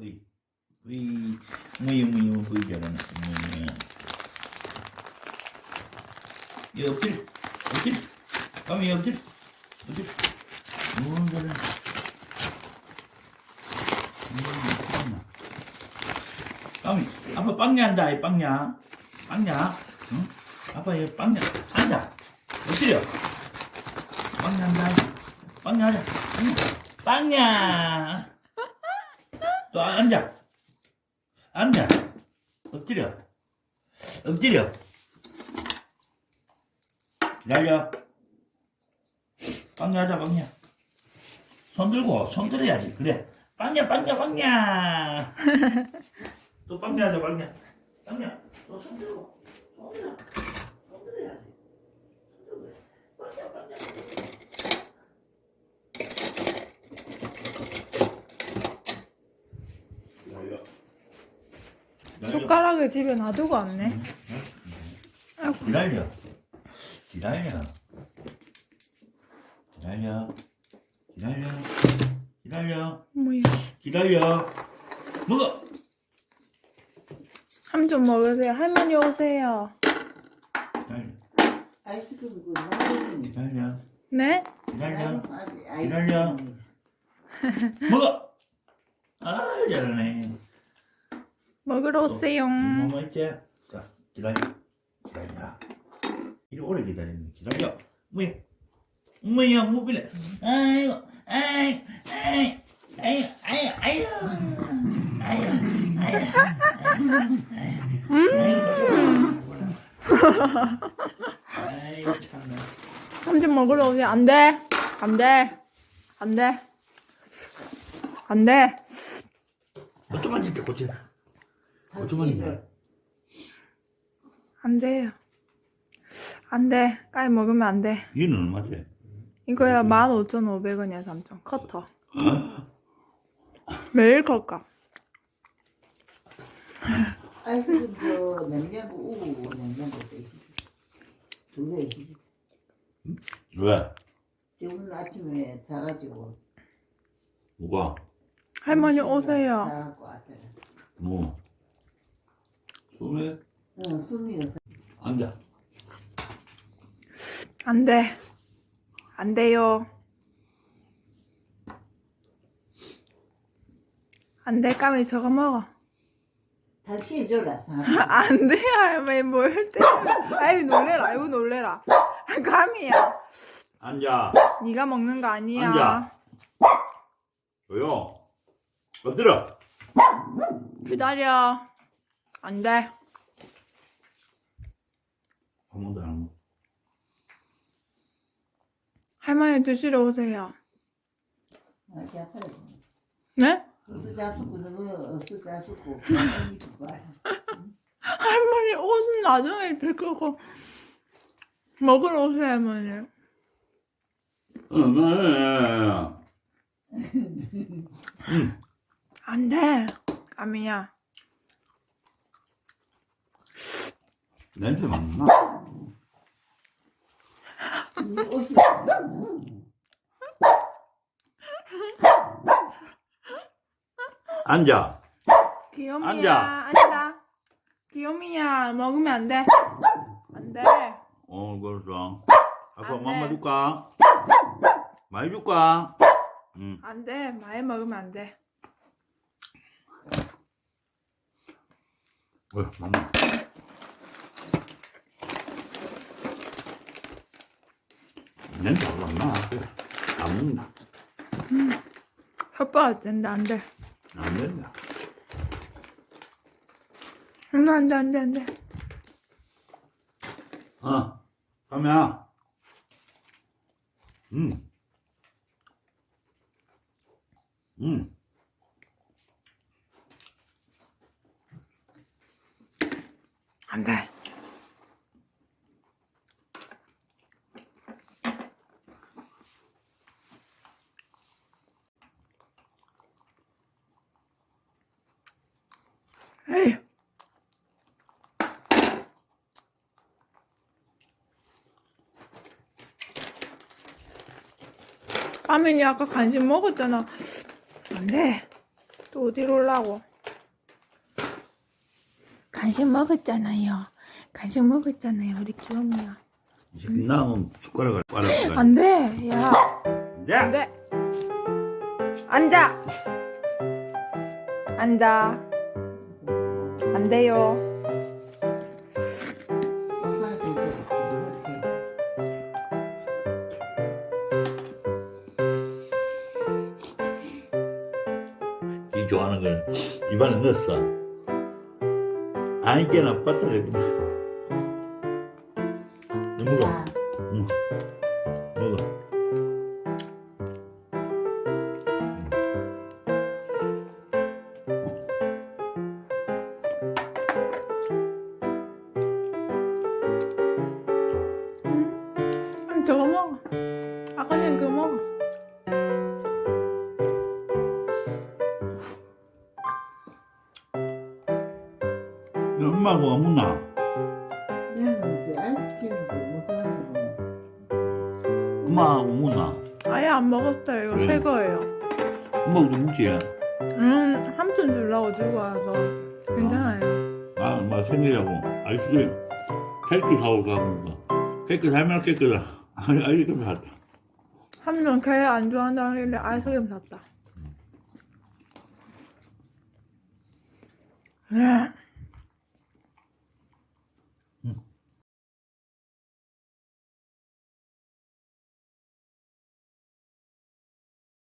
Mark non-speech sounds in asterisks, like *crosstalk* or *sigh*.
으이, 으이, 무이, 무이, 무이, 잘하네. 무이. 이 엎드려, 엎드려. 까미 엎드려, 엎드려. 오, 잘하네. 음, 까미, 아빠 빵야 한다, 이 빵야. 빵야. 응? 아빠 이 빵야. 앉아. 엎드려. 빵야 한다. 빵야 하자. 빵야. 또 앉아. 앉아. 엎드려. 엎드려. 기다려. 빵야 하자, 빵야. 손 들고, 손 들어야지. 그래. 빵야, 빵야, 빵야. *laughs* 또 빵야 하자, 빵야. 빵야. 또 손 들고. 손 들어. 손 들어야지. 손 들고. 빵야, 빵야. 기다려. 숟가락을 집에 놔두고 왔네. 아이고, 기다려. 기다려. 기다려. 기다려. 기다려. 뭐야. 기다려. 먹어. 함좀 먹으세요. 할머니 오세요. 기다려. 아이스크림 그 나는 기다려. 네? 기다려. 기다려. 아이스크림 먹어. 아, 잘하네. 먹으러 오세요. 엄마 있지? 자, 기다려. 기다려. 이리 오래 기다리는 기다려. 뭐야? 뭐야, 무빌래. 아이고, 아이, 아이, 아이, 아이, 아이, 아이, 아이, 아이고, 참나. 삼촌 먹으러 오세요. 안 돼. 안 돼. 안 돼. 안 돼. 어쩌면 진짜 고치나. 어쩌면 진짜. 안 돼요. 안 돼. 까이 먹으면 안 돼. 얘는 얼마지? 이거야 15,500원이야, 삼촌. 커터. 매일 컷가. 아이스크림 그 냉장고 우고 냉장고 두개 있지 왜? 오늘 아침에 사가지고 뭐가? 할머니 오세요. 사갖고 왔더라 뭐? 소매? 응 수미가 사 앉아. 안 돼. 안 돼요. 안 돼, 까미 저거 먹어. 다시 해줘라 사 *laughs* 안 돼, 할머니 뭘 때. 아유, 놀래라, 아유, 놀래라. 까미야. 앉아. 네가 먹는 거 아니야. 앉아. 조용. 엎드려. 기다려. 안 돼. 아무도 안 먹어. 할머니 드시러 오세요. 어디 아파라 네? 그거 할머니 옷은 나중에 될 거고. 먹으러 오세요, 할머니. 응, 응, 안 돼. 까미야. 냄새 맡나? 앉아. 귀요미야. 앉아. 앉아. 귀요미야. 먹으면 안 돼. 안 돼. 어, 그렇어. 아빠 안 맘마 돼. 줄까? 많이 줄까? 응. 안 돼. 많이 먹으면 안 돼. 어, 맘마. 냄새 안 나. 안 먹는다. 혓바가 짠데 안 돼. 안 된다. 응, 안 돼, 안 돼, 안 돼. 어, 가면. 음. 음. 안 돼. 에이. 까밀이 아까 간식 먹었잖아. 안 돼. 또 어디로 올라고? 간식 먹었잖아요. 간식 먹었잖아요. 우리 귀염이야. 이제 나면 숟가락을 빨아가. 안 돼. 야. 안 네. 돼. 앉아. 앉아. 안 돼요. 이 좋아하는 걸 입안에 넣었어. 아니게나 빠뜨려. 응, 저거 먹어. 아까 전에 그거 먹어. 엄마하고 어머나. 얘는 이제 아이스크림도 못 사는 거. 엄마하고 어머나. 아예 안 먹었어요. 이거 왜? 새 거예요. 엄마하고 좀 묵지. 음, 삼촌 주려고 들고 와서 괜찮아요. 아, 엄마 생일이라고. 아이스크림. 케이크 사오고 가는 거. 케이크 살면 케이크다. 아이스크림 샀다. 한명 걔 안 좋아한다 하길래 아이스크림 샀다. 네.